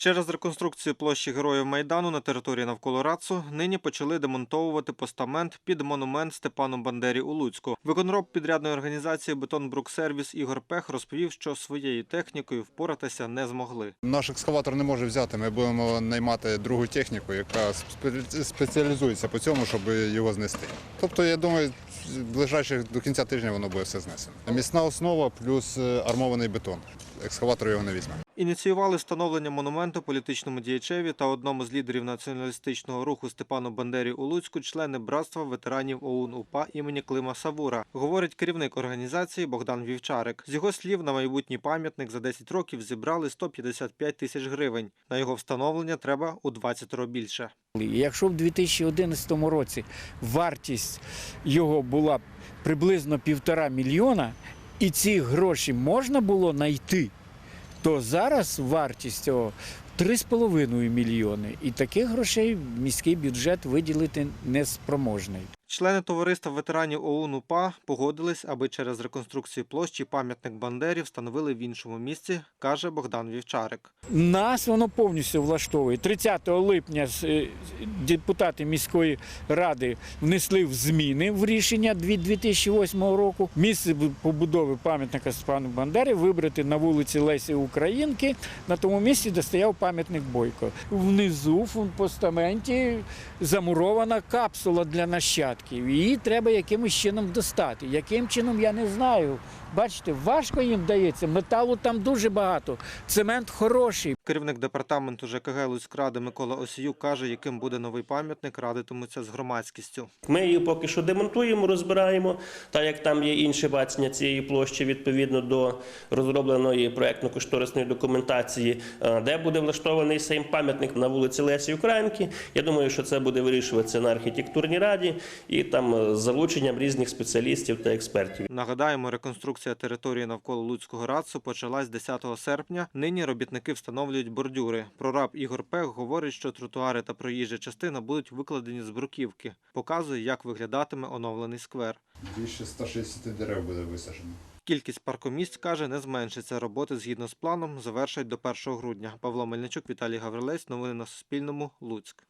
Через реконструкцію площі Героїв Майдану на території навколо Рацу нині почали демонтовувати постамент під монумент Степану Бандері у Луцьку. Виконроб підрядної організації Бетонбруксервіс Ігор Пех розповів, що своєю технікою впоратися не змогли. Наш екскаватор не може взяти. Ми будемо наймати другу техніку, яка спеціалізується по цьому, щоб його знести. Тобто, я думаю, ближайших до кінця тижня воно буде все знесено. Міцна основа плюс е, армований бетон. Екскаватор його не візьме. Ініціювали встановлення монументу політичному діячеві та одному з лідерів націоналістичного руху Степану Бандері у Луцьку, члени братства ветеранів ОУН УПА імені Клима Савура, говорить керівник організації Богдан Вівчарик. З його слів, на майбутній пам'ятник за 10 років зібрали 155 тисяч гривень. На його встановлення треба у 20 більше. Якщо в 2011 році вартість його була приблизно півтора мільйона, і ці гроші можна було знайти, то зараз вартість цього 3,5 мільйони. І таких грошей міський бюджет виділити не спроможний. Члени товариства ветеранів ОУН УПА погодились, аби через реконструкцію площі пам'ятник Бандері встановили в іншому місці, каже Богдан Вівчарик. Нас воно повністю влаштовує. 30 липня е, депутати міської ради внесли в зміни в рішення 2008 року. Місце побудови пам'ятника Степану Бандері вибрати на вулиці Лесі Українки, на тому місці, де стояв пам'ятник Бойко. Внизу в постаменті замурована капсула для нащадків. Її треба якимось чином достати. Яким чином я не знаю. Бачите, важко їм дається. Металу там дуже багато. Цемент хороший. Керівник департаменту ЖКГ Луцькради Микола Осіюк каже, яким буде новий пам'ятник, радитимуться з громадськістю. Ми її поки що демонтуємо, розбираємо, так як там є інше бачення цієї площі відповідно до розробленої проектно-кошторисної документації, е, де буде влаштований сам пам'ятник на вулиці Лесі Українки. Я думаю, що це буде вирішуватися на архітектурній раді і там е, з залученням різних спеціалістів та експертів. Нагадаємо, реконструкція території навколо Луцького рацу почалась 10 серпня. Нині робітники встановлюють бордюри. Прораб Ігор Пех говорить, що тротуари та проїжджа частина будуть викладені з бруківки. Показує, як виглядатиме оновлений сквер. Більше 160 дерев буде висаджено. Кількість паркомісць каже, не зменшиться. Роботи згідно з планом завершать до 1 грудня. Павло Мельничук, Віталій Гаврилець. Новини на Суспільному. Луцьк.